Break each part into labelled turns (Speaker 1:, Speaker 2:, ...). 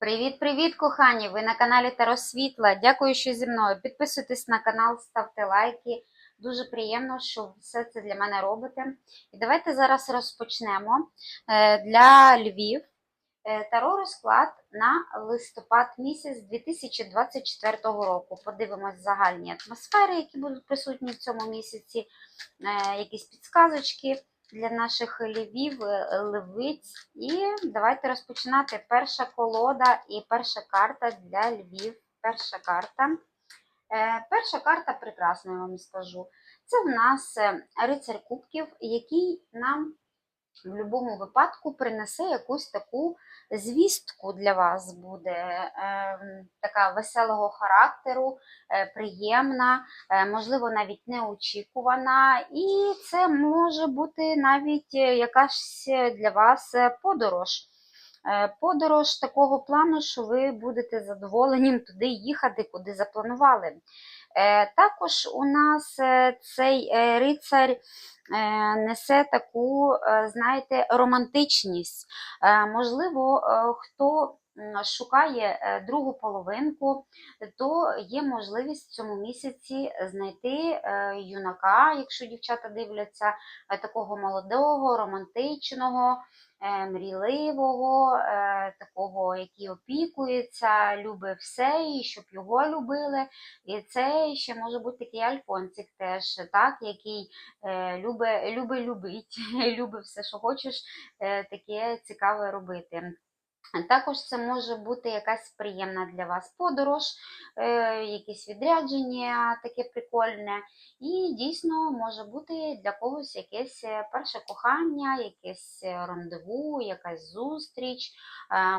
Speaker 1: Привіт-привіт, кохані! Ви на каналі Таро Світла. Дякую, що зі мною. Підписуйтесь на канал, ставте лайки. Дуже приємно, що все це для мене робите. І давайте зараз розпочнемо Е, для Львів е, Таро розклад на листопад місяць 2024 року. Подивимось загальні атмосфери, які будуть присутні в цьому місяці, е, якісь підсказочки для наших львів, е, левиць. І давайте розпочинати. Перша колода і перша карта для Львів. Перша карта. Е, Перша карта прекрасна, я вам скажу. Це в нас е, рицар кубків, який нам в будь-якому випадку принесе якусь таку звістку для вас буде. е, Така веселого характеру, е, приємна, е, можливо, навіть неочікувана. І це може бути навіть якась для вас подорож. Е, Подорож такого плану, що ви будете задоволенням туди їхати, куди запланували. Е, Також у нас е, цей рицарь е, несе таку, знаєте, романтичність. Можливо, хто шукає е, другу половинку, то є можливість в цьому місяці знайти е, юнака, якщо дівчата дивляться, е, такого молодого, романтичного, мрійливого, такого, який опікується, любить все, і щоб його любили. І це ще може бути такий альфонцик теж, так, який любить, любить любить, любить все, що хочеш, таке цікаве робити. Також це може бути якась приємна для вас подорож, е, якесь відрядження таке прикольне. І дійсно може бути для когось якесь е, перше кохання, якесь е, рандеву, якась зустріч.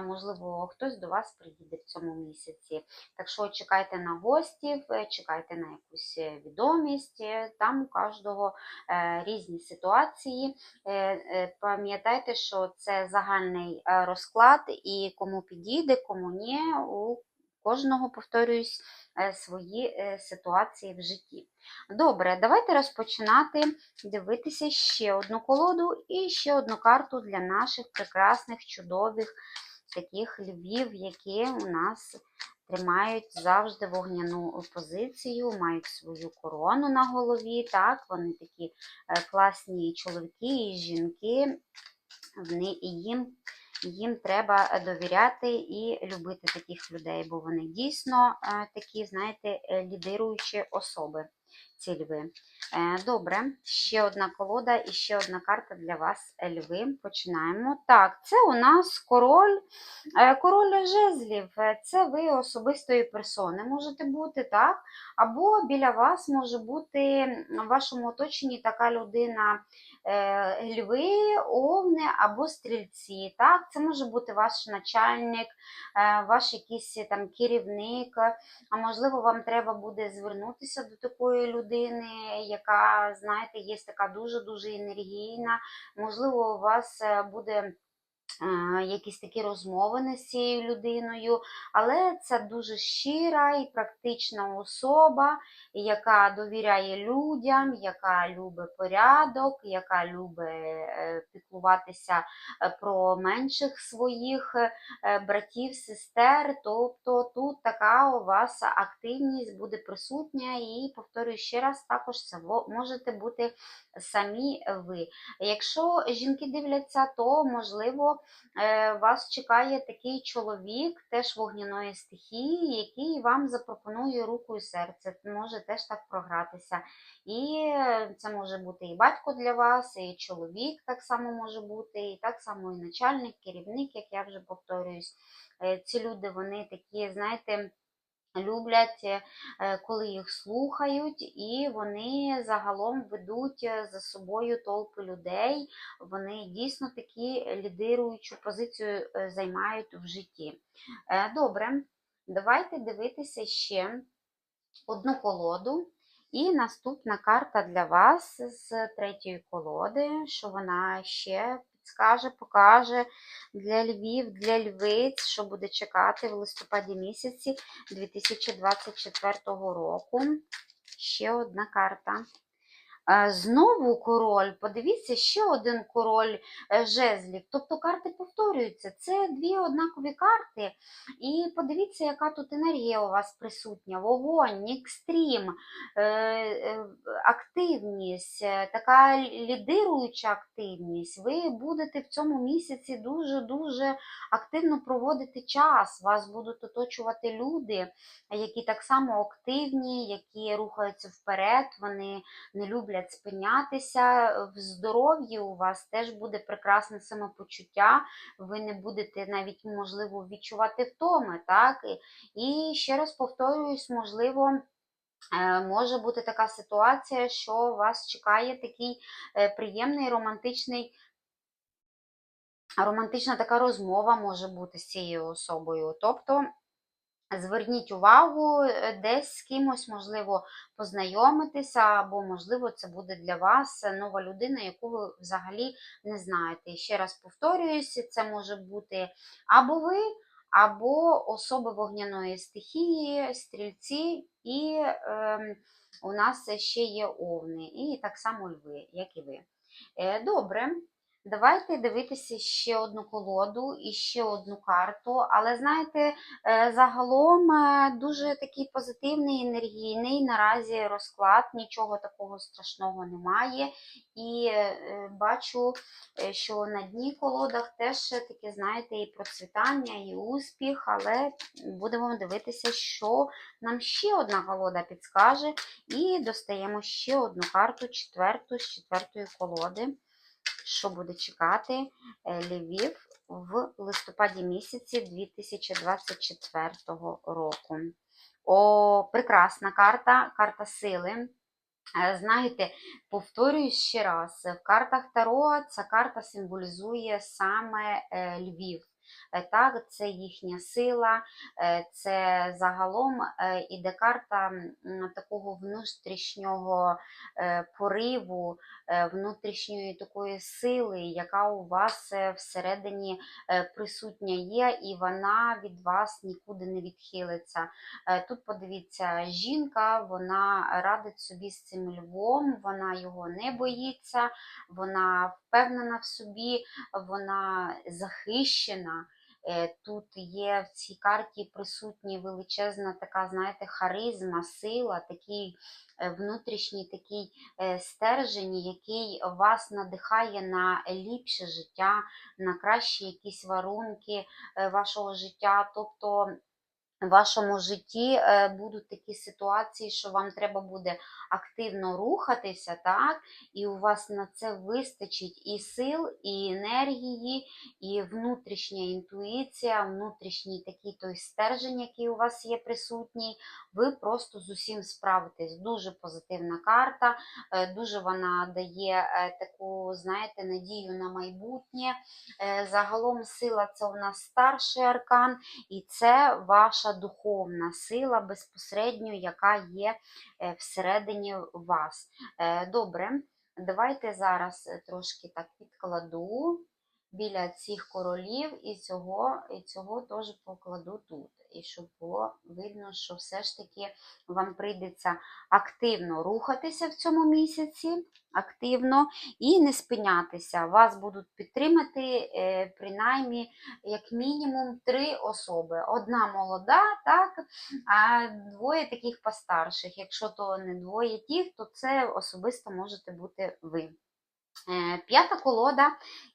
Speaker 1: Можливо, хтось до вас приїде в цьому місяці. Так що чекайте на гостів, чекайте на якусь відомість. Там у кожного різні ситуації. Пам'ятайте, що це загальний розклад, і кому підійде, кому ні, у кожного, повторююсь, е, свої е, ситуації в житті. Добре, давайте розпочинати дивитися ще одну колоду і ще одну карту для наших прекрасних, чудових таких львів, які у нас тримають завжди вогняну позицію, мають свою корону на голові. Так, вони такі е, класні чоловіки і жінки. Вони і їм, їм треба довіряти і любити таких людей, бо вони дійсно е, такі, знаєте, е, лідируючі особи. Ці льви. Е, Добре, ще одна колода і ще одна карта для вас, льви. Починаємо. Так, це у нас король, е, король жезлів. Е, Це ви особистої персони можете бути, так? Або біля вас може бути в вашому оточенні така людина, льви, овни або стрільці. Так? Це може бути ваш начальник, ваш якийсь там керівник, а можливо, вам треба буде звернутися до такої людини, яка, знаєте, є така дуже-дуже енергійна. Можливо, у вас е, буде. Е, Якісь такі розмовини з цією людиною, але це дуже щира і практична особа, яка довіряє людям, яка любить порядок, яка любить е, піклуватися е, про менших своїх братів, сестер. Тобто тут така у вас активність буде присутня, і повторюю ще раз, також це можете бути самі ви. Якщо жінки дивляться, то можливо вас чекає такий чоловік, теж вогняної стихії, який вам запропонує руку і серце. Може теж так програтися. І е, це може бути і батько для вас, і чоловік так само може бути, і так само і начальник, керівник, як я вже повторююсь. Е, Ці люди, вони такі, знаєте, люблять, е, коли їх слухають, і вони загалом ведуть е, за собою толпи людей. Вони дійсно такі лідируючу позицію е, займають в житті. Добре, давайте дивитися ще одну колоду. І наступна карта для вас з третьої колоди, що вона ще підскаже, покаже для Львів, для Львиць, що буде чекати в листопаді місяці 2024 року. Ще одна карта. Е, Знову король, подивіться, ще один король е, жезлів. Тобто карти повторюються. Це дві однакові карти. І подивіться, яка тут енергія у вас присутня: вогонь, екстрім, е, активність, така лідируюча активність. Ви будете в цьому місяці дуже-дуже активно проводити час. Вас будуть оточувати люди, які так само активні, які рухаються вперед, вони не люблять спинятися. В здоров'ї у вас теж буде прекрасне самопочуття, ви не будете навіть, можливо, відчувати втоми. так? І ще раз повторююсь, можливо. е, Може бути така ситуація, що вас чекає такий е, приємний романтичний романтична така розмова може бути з цією особою. Тобто зверніть увагу, е, десь з кимось, можливо, познайомитися, або, можливо, це буде для вас нова людина, яку ви взагалі не знаєте. І ще раз повторююся, це може бути або ви, або особи вогняної стихії, стрільці, і ем, у нас ще є овни, і так само льви, як і ви. Е, Добре. Давайте дивитися ще одну колоду і ще одну карту. Але знаєте, е, загалом е, дуже такий позитивний, енергійний наразі розклад, нічого такого страшного немає. І е, бачу, що на дні колодах теж таке, знаєте, і процвітання, і успіх, але будемо дивитися, що нам ще одна колода підскаже. І достаємо ще одну карту, четверту з четвертої колоди що буде чекати е, Львів в листопаді місяці 2024 року. О, прекрасна карта, карта сили. Е, Знаєте, повторюю ще раз, в картах Таро ця карта символізує саме е, Львів. Е, Так, це їхня сила, е, це загалом е, іде карта такого внутрішнього пориву, внутрішньої такої сили, яка у вас всередині присутня є, і вона від вас нікуди не відхилиться. Тут подивіться, жінка, вона радить собі з цим львом, вона його не боїться, вона впевнена в собі, вона захищена. Е, Тут є в цій карті присутні величезна така, знаєте, харизма, сила, такий е, внутрішній такий е, стержень, який вас надихає на ліпше життя, на кращі якісь варунки вашого життя. Тобто в вашому житті е, будуть такі ситуації, що вам треба буде активно рухатися, так? І у вас на це вистачить і сил, і енергії, і внутрішня інтуїція, внутрішній такий той стержень, який у вас є присутній. Ви просто з усім справитесь. Дуже позитивна карта, е, дуже вона дає е, таку, знаєте, надію на майбутнє. Е, Загалом сила це у нас старший аркан, і це ваша духовна сила безпосередньо, яка є всередині вас. Добре, давайте зараз трошки так підкладу біля цих королів і цього, і цього теж покладу тут. І щоб було видно, що все ж таки вам прийдеться активно рухатися в цьому місяці, активно і не спинятися. Вас будуть підтримати е, принаймні як мінімум три особи. Одна молода, так, а двоє таких постарших. Якщо то не двоє тих, то це особисто можете бути ви. Е, П'ята колода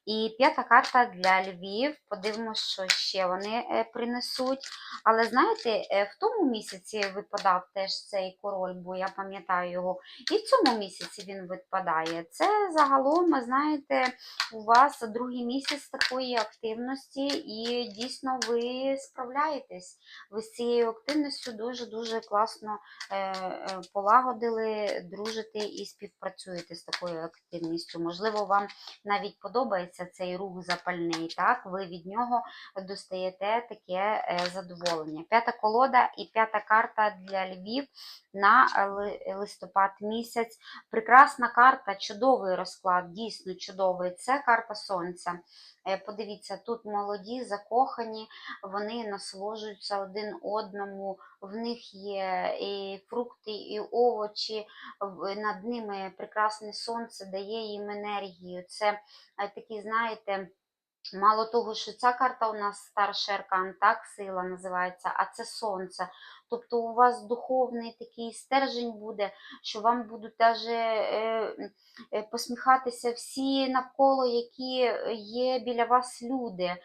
Speaker 1: і п'ята карта для Львів. Подивимося, що ще вони е, принесуть. Але знаєте, е, в тому місяці випадав теж цей король, бо я пам'ятаю його. І в цьому місяці він випадає. Це загалом, знаєте, у вас другий місяць такої активності, і дійсно ви справляєтесь. Ви з цією активністю дуже-дуже класно е, полагодили, дружите і співпрацюєте з такою активністю. Можливо, вам навіть подобається цей рух запальний, так? Ви від нього достаєте таке е, задоволення. П'ята колода і п'ята карта для Львів на листопад місяць. Прекрасна карта, чудовий розклад, дійсно чудовий. Це карта сонця. Е, Подивіться, тут молоді, закохані, вони насолоджуються один одному, в них є і фрукти, і овочі, над ними прекрасне сонце дає їм енергію. Це е, такі, знаєте, Мало того, що ця карта у нас старший аркан, так, сила називається, а це сонце. Тобто у вас духовний такий стержень буде, що вам будуть даже е, е, посміхатися всі навколо, які є біля вас люди. Е,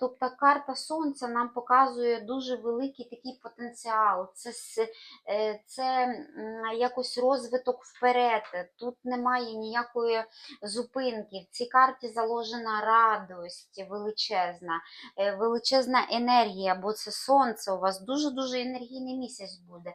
Speaker 1: тобто карта сонця нам показує дуже великий такий потенціал. Це, це якось розвиток вперед. Тут немає ніякої зупинки. В цій карті заложена радость величезна, величезна енергія, бо це сонце у вас дуже-дуже енергійний місяць буде.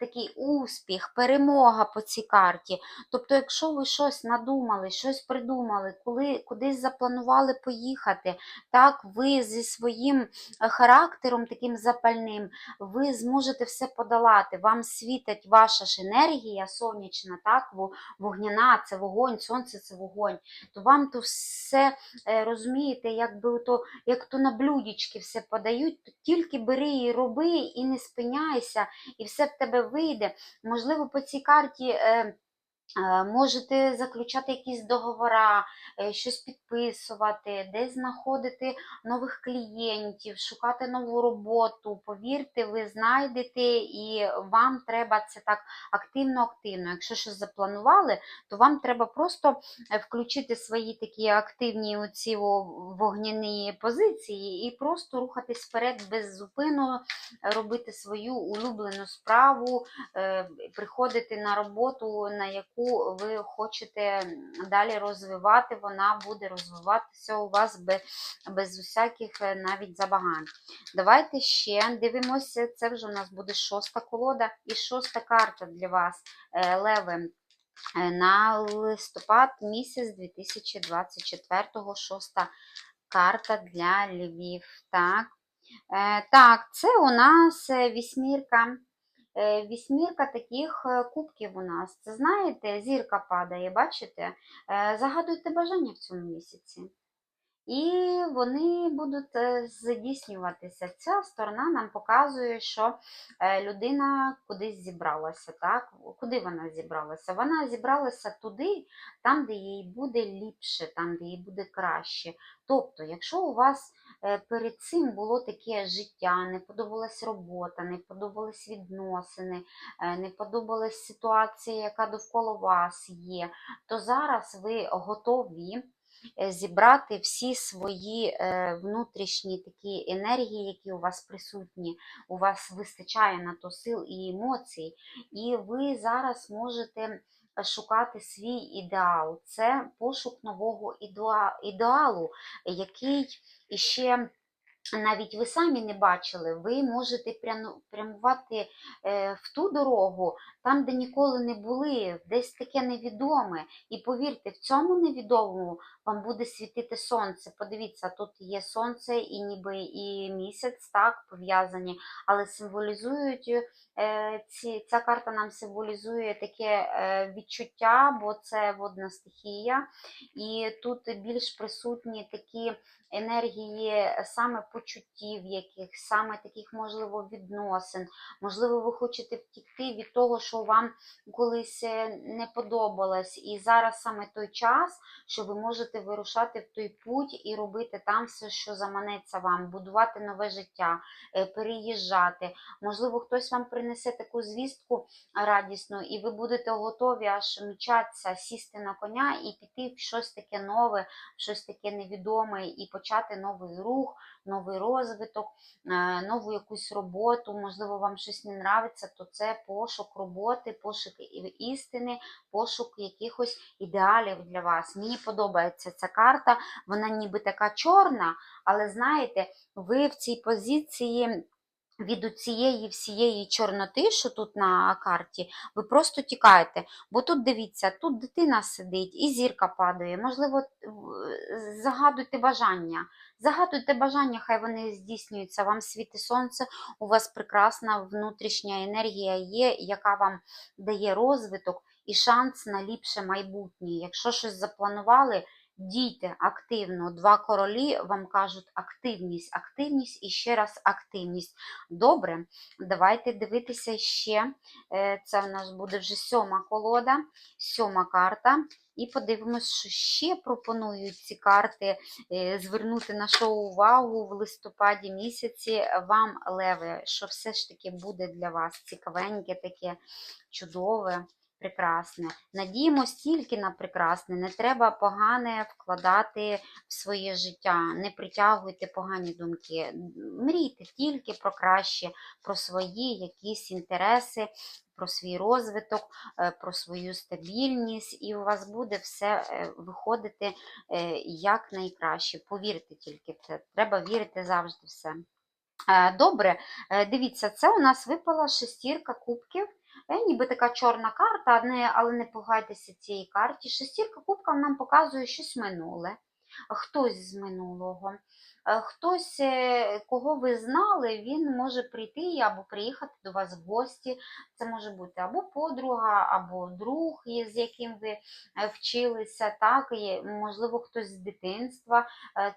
Speaker 1: Такий успіх, перемога по цій карті. Тобто, якщо ви щось надумали, щось придумали, коли кудись запланували поїхати, так, ви зі своїм е, характером таким запальним, ви зможете все подолати. Вам світить ваша ж енергія сонячна, так, вогняна, це вогонь, сонце це вогонь, то вам то все е, розумієте, якби то, як то на блюдечки все подають, то тільки бери і роби, і не спиняйся, і все в тебе вийде. Можливо, по цій карті. Е, Можете заключати якісь договори, щось підписувати, десь знаходити нових клієнтів, шукати нову роботу. Повірте, ви знайдете, і вам треба це так активно-активно. Якщо щось запланували, то вам треба просто е, включити свої такі активні оці вогняні позиції і просто рухатись вперед без зупину, робити свою улюблену справу, е, приходити на роботу, на яку ви хочете далі розвивати, вона буде розвиватися у вас без, без усяких е, навіть забагань. Давайте ще дивимося, це вже у нас буде шоста колода і шоста карта для вас, е, Леви. е, На листопад місяць 2024, шоста карта для Львів. Так, так це у нас вісьмірка. Е, Вісьмірка таких е, кубків у нас. Це знаєте, зірка падає, бачите? Е, Загадуйте бажання в цьому місяці. І вони будуть здійснюватися. Ця сторона нам показує, що людина кудись зібралася. Так? Куди вона зібралася? Вона зібралася туди, там, де їй буде ліпше, там, де їй буде краще. Тобто, якщо у вас перед цим було таке життя, не подобалась робота, не подобались відносини, е, не подобалась ситуація, яка довкола вас є, то зараз ви готові е, зібрати всі свої е, внутрішні такі енергії, які у вас присутні, у вас вистачає на то сил і емоцій, і ви зараз можете шукати свій ідеал. Це пошук нового ідеа- ідеалу, який іще навіть ви самі не бачили, ви можете прямувати е, в ту дорогу, там, де ніколи не були, десь таке невідоме. І повірте, в цьому невідомому вам буде світити сонце. Подивіться, тут є сонце і ніби і місяць, так, пов'язані, але символізують е, ці, ця карта нам символізує таке е, відчуття, бо це водна стихія, і тут більш присутні такі енергії саме почуттів яких, саме таких, можливо, відносин. Можливо, ви хочете втікти від того, що вам колись е, не подобалось. І зараз саме той час, що ви можете вирушати в той путь і робити там все, що заманеться вам, будувати нове життя, е, переїжджати. Можливо, хтось вам принесе таку звістку радісну, і ви будете готові аж мчатися, сісти на коня і піти в щось таке нове, щось таке невідоме, і почати новий рух, новий розвиток, е, нову якусь роботу. Можливо, вам щось не нравиться, то це пошук роботи, пошук істини, пошук якихось ідеалів для вас. Мені подобається ця карта, вона ніби така чорна, але знаєте, ви в цій позиції. Від цієї всієї чорноти, що тут на карті, ви просто тікаєте. Бо тут дивіться, тут дитина сидить і зірка падає. Можливо, загадуйте бажання. Загадуйте бажання, хай вони здійснюються. Вам світи сонце, у вас прекрасна внутрішня енергія є, яка вам дає розвиток і шанс на ліпше майбутнє. Якщо щось запланували, Дійте активно. Два королі вам кажуть активність, активність і ще раз активність. Добре, давайте дивитися ще. Е, Це у нас буде вже сьома колода, сьома карта. І подивимось, що ще пропонують ці карти е, звернути на що увагу в листопаді місяці вам, леви, що все ж таки буде для вас цікавеньке, таке чудове, прекрасне. Надіємось тільки на прекрасне, не треба погане вкладати в своє життя, не притягуйте погані думки. Мрійте тільки про краще, про свої якісь інтереси. Про свій розвиток, е, про свою стабільність, і у вас буде все е, виходити е, як найкраще. Повірте тільки в це. Треба вірити завжди все. Добре, дивіться, це у нас випала шестірка кубків. Е, Ніби така чорна карта, але не пугайтеся цієї карті. Шестірка кубків нам показує щось минуле, хтось з минулого. Е, Хтось, е, кого ви знали, він може прийти або приїхати до вас в гості. Це може бути або подруга, або друг, з яким ви вчилися, так, можливо, хтось з дитинства.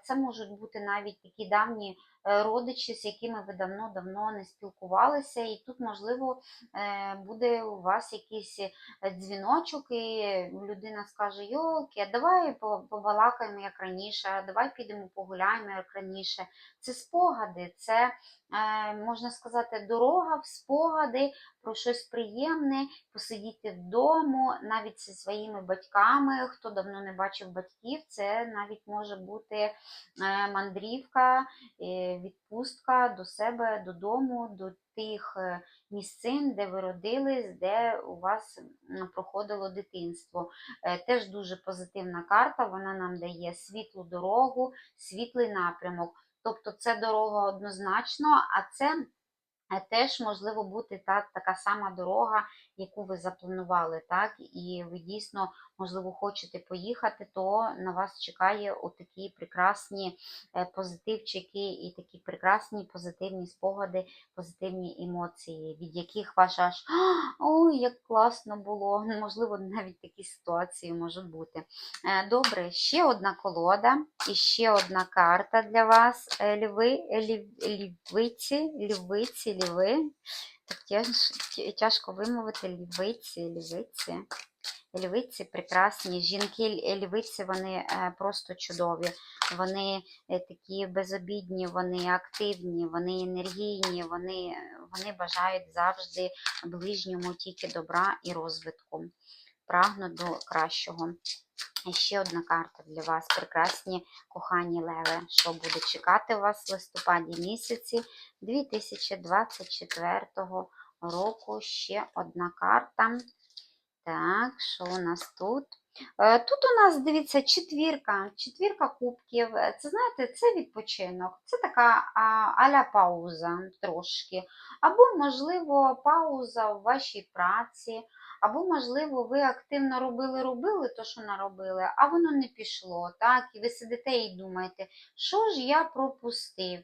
Speaker 1: Це можуть бути навіть такі давні родичі, з якими ви давно-давно не спілкувалися, і тут, можливо, е, буде у вас якийсь е, дзвіночок, і людина скаже: Йолки, а давай по- побалакаємо як раніше, а давай підемо погуляємо як раніше. Це спогади, це, е, можна сказати, дорога в спогади про щось приємне, посидіти вдома, навіть зі своїми батьками. Хто давно не бачив батьків, це навіть може бути е, мандрівка, е, відпустка до себе додому, до тих місцин, де ви родились, де у вас проходило дитинство. Теж дуже позитивна карта, вона нам дає світлу дорогу, світлий напрямок. Тобто це дорога однозначно, а це е, теж можливо бути та, така сама дорога, яку ви запланували, так? І ви дійсно, можливо, хочете поїхати, то на вас чекає отакі прекрасні е, позитивчики і такі прекрасні позитивні спогади, позитивні емоції, від яких ваш аж ой, як класно було. Можливо, навіть такі ситуації можуть бути. Е, Добре, ще одна колода і ще одна карта для вас. Е, Льви, лів, лівиці, лівиці, ліви. Тяжко вимовити львиці, львиці. Львиці прекрасні. Жінки львиці, вони е, просто чудові. Вони е, такі безобідні, вони активні, вони енергійні, вони, вони бажають завжди ближньому тільки добра і розвитку. Прагнуть до кращого. І ще одна карта для вас. Прекрасні кохані леви. Що буде чекати вас в листопаді місяці 2024 року. Ще одна карта. Так, що у нас тут? Е, Тут у нас, дивіться, четвірка, четвірка кубків. Це, знаєте, це відпочинок. Це така аля пауза трошки. Або, можливо, пауза в вашій праці, або, можливо, ви активно робили-робили то, що наробили, а воно не пішло. так? І ви сидите і думаєте, що ж я пропустив?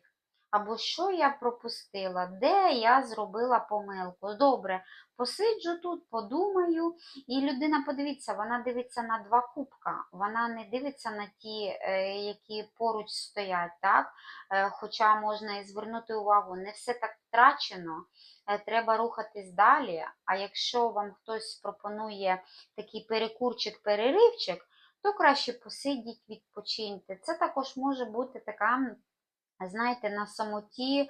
Speaker 1: Або що я пропустила, де я зробила помилку. Добре, посиджу тут, подумаю. І людина, подивіться, вона дивиться на два кубка, вона не дивиться на ті, е, які поруч стоять, так? Е, Хоча можна і звернути увагу, не все так втрачено, е, треба рухатись далі. А якщо вам хтось пропонує такий перекурчик-переривчик, то краще посидіть, відпочиньте. Це також може бути така. Знаєте, на самоті е,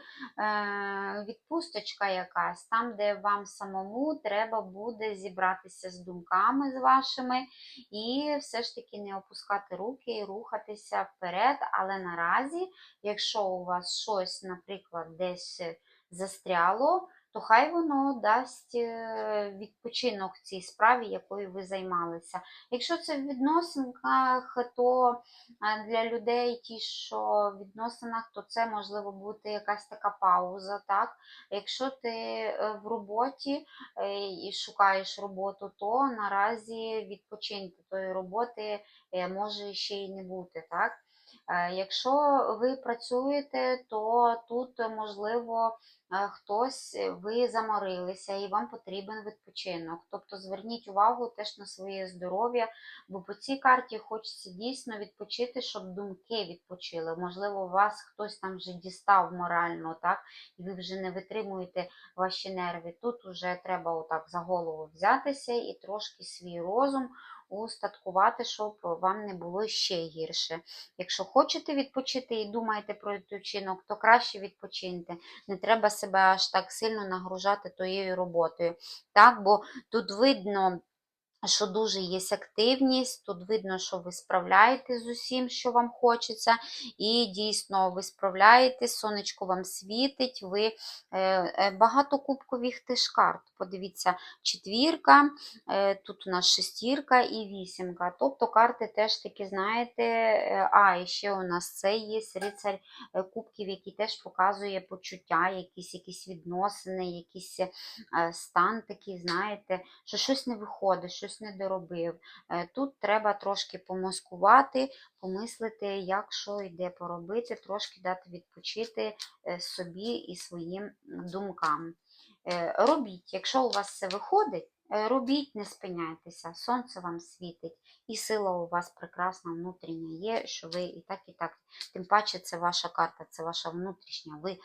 Speaker 1: відпусточка якась, там, де вам самому треба буде зібратися з думками з вашими і все ж таки не опускати руки і рухатися вперед. Але наразі, якщо у вас щось, наприклад, десь застряло, то хай воно дасть е, відпочинок цій справі, якою ви займалися. Якщо це в відносинах, то для людей, ті, що в відносинах, то це можливо бути якась така пауза. так? Якщо ти е, в роботі е, і шукаєш роботу, то наразі відпочиньте тої роботи е, може ще й не бути. так? Е, Якщо ви працюєте, то тут е, можливо е, хтось ви заморилися і вам потрібен відпочинок. Тобто зверніть увагу теж на своє здоров'я, бо по цій карті хочеться дійсно відпочити, щоб думки відпочили. Можливо, вас хтось там вже дістав морально, так, і ви вже не витримуєте ваші нерви. Тут вже треба отак за голову взятися і трошки свій розум устаткувати, щоб вам не було ще гірше. Якщо хочете відпочити і думаєте про відпочинок, то краще відпочиньте. Не треба себе аж так сильно нагружати тією роботою. Так, бо тут видно. Що дуже є активність, тут видно, що ви справляєтесь з усім, що вам хочеться, і дійсно ви справляєтесь, сонечко вам світить, ви е, е, багато кубкових теж карт. Подивіться, четвірка, е, тут у нас шестірка і вісімка. Тобто карти теж такі, знаєте, а, і ще у нас це є рицарь кубків, який теж показує почуття, якісь, якісь відносини, якийсь стан такий, знаєте, що щось не виходить, щось не доробив. Е, Тут треба трошки помоскувати, помислити, як що йде поробити, трошки дати відпочити е, собі і своїм думкам. Е, Робіть, якщо у вас все виходить, робіть, не спиняйтеся, сонце вам світить, і сила у вас прекрасна внутрішня є, що ви і так, і так. Тим паче, це ваша карта, це ваша внутрішня. Ви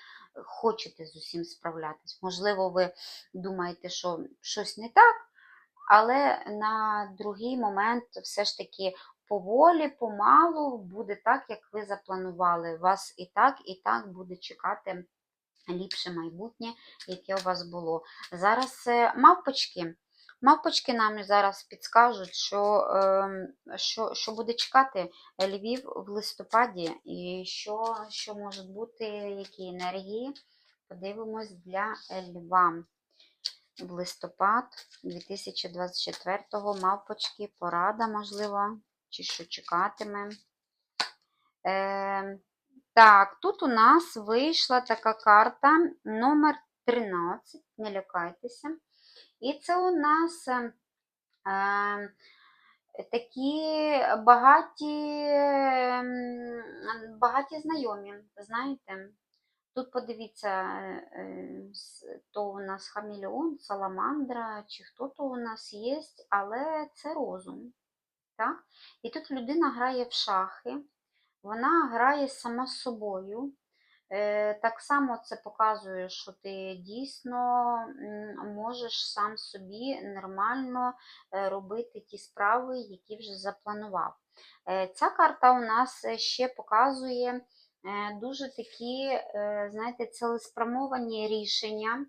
Speaker 1: хочете з усім справлятись. Можливо, ви думаєте, що щось не так, але на другий момент все ж таки поволі, помалу буде так, як ви запланували. Вас і так, і так буде чекати ліпше майбутнє, яке у вас було. Зараз е, мавпочки. Мавпочки нам зараз підскажуть, що, ем, що, що буде чекати Львів в листопаді, і що, що можуть бути, які енергії. Подивимось для Льва в листопад 2024-го. Мавпочки, порада, можливо, чи що чекатиме. Е, так, тут у нас вийшла така карта номер 13. Не лякайтеся. І це у нас е, е, такі багаті, ем, багаті знайомі, знаєте. Тут подивіться, е, е, то у нас хамелеон, саламандра, чи хто то у нас є, але це розум. Так? І тут людина грає в шахи, вона грає сама з собою. Е, Так само це показує, що ти дійсно можеш сам собі нормально робити ті справи, які вже запланував. Ця карта у нас ще показує дуже такі, е, знаєте, цілеспрямовані рішення.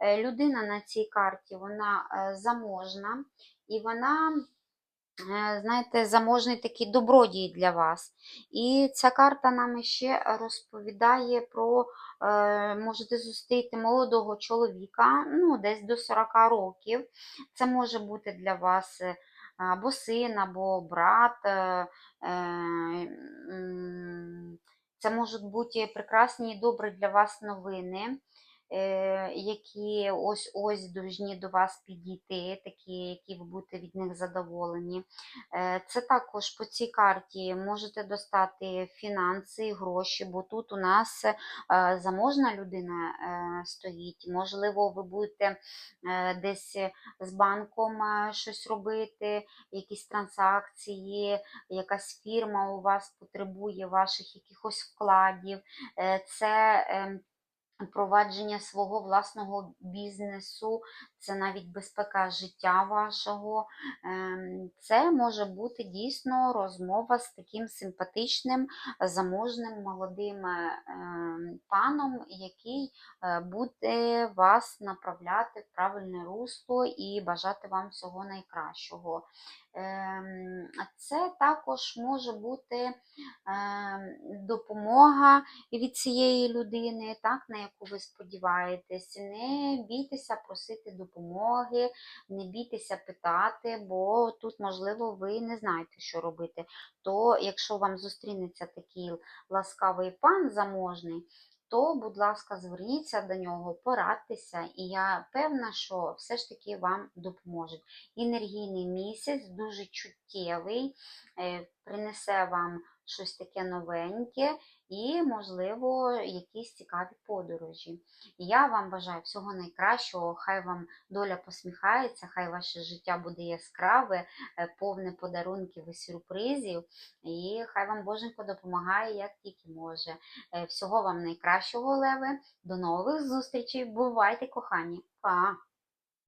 Speaker 1: Е, Людина на цій карті вона е, заможна і вона е, знаєте, заможний такий добродій для вас. І ця карта нам ще розповідає про, е, можете зустріти молодого чоловіка, ну, десь до 40 років. Це може бути для вас е, або син, або брат. Це можуть бути прекрасні і добрі для вас новини які ось ось должні до вас підійти, такі, які ви будете від них задоволені. Е, Це також по цій карті можете достати фінанси, гроші, бо тут у нас е, заможна людина е, стоїть. Можливо, ви будете е, десь з банком е, щось робити, якісь транзакції, якась фірма у вас потребує ваших якихось вкладів. Е, Це Впровадження свого власного бізнесу, це навіть безпека життя вашого. Ем, Це може бути дійсно розмова з таким симпатичним, заможним молодим е, ем, паном, який е, буде вас направляти в правильне русло і бажати вам всього найкращого. Ем, Це також може бути допомога від цієї людини, так, на яку ви сподіваєтесь. Не бійтеся просити допомоги, не бійтеся питати, бо тут, можливо, ви не знаєте, що робити. То, якщо вам зустрінеться такий ласкавий пан заможний, то, будь ласка, зверніться до нього, порадьтеся, і я певна, що все ж таки вам допоможуть. Енергійний місяць, дуже чуттєвий, е, принесе вам щось таке новеньке і, можливо, якісь цікаві подорожі. Я вам бажаю всього найкращого, хай вам доля посміхається, хай ваше життя буде яскраве, е, повне подарунків і сюрпризів, і хай вам Боженько допомагає, як тільки може. Е, Всього вам найкращого, Леви. До нових зустрічей. Бувайте, кохані. Па!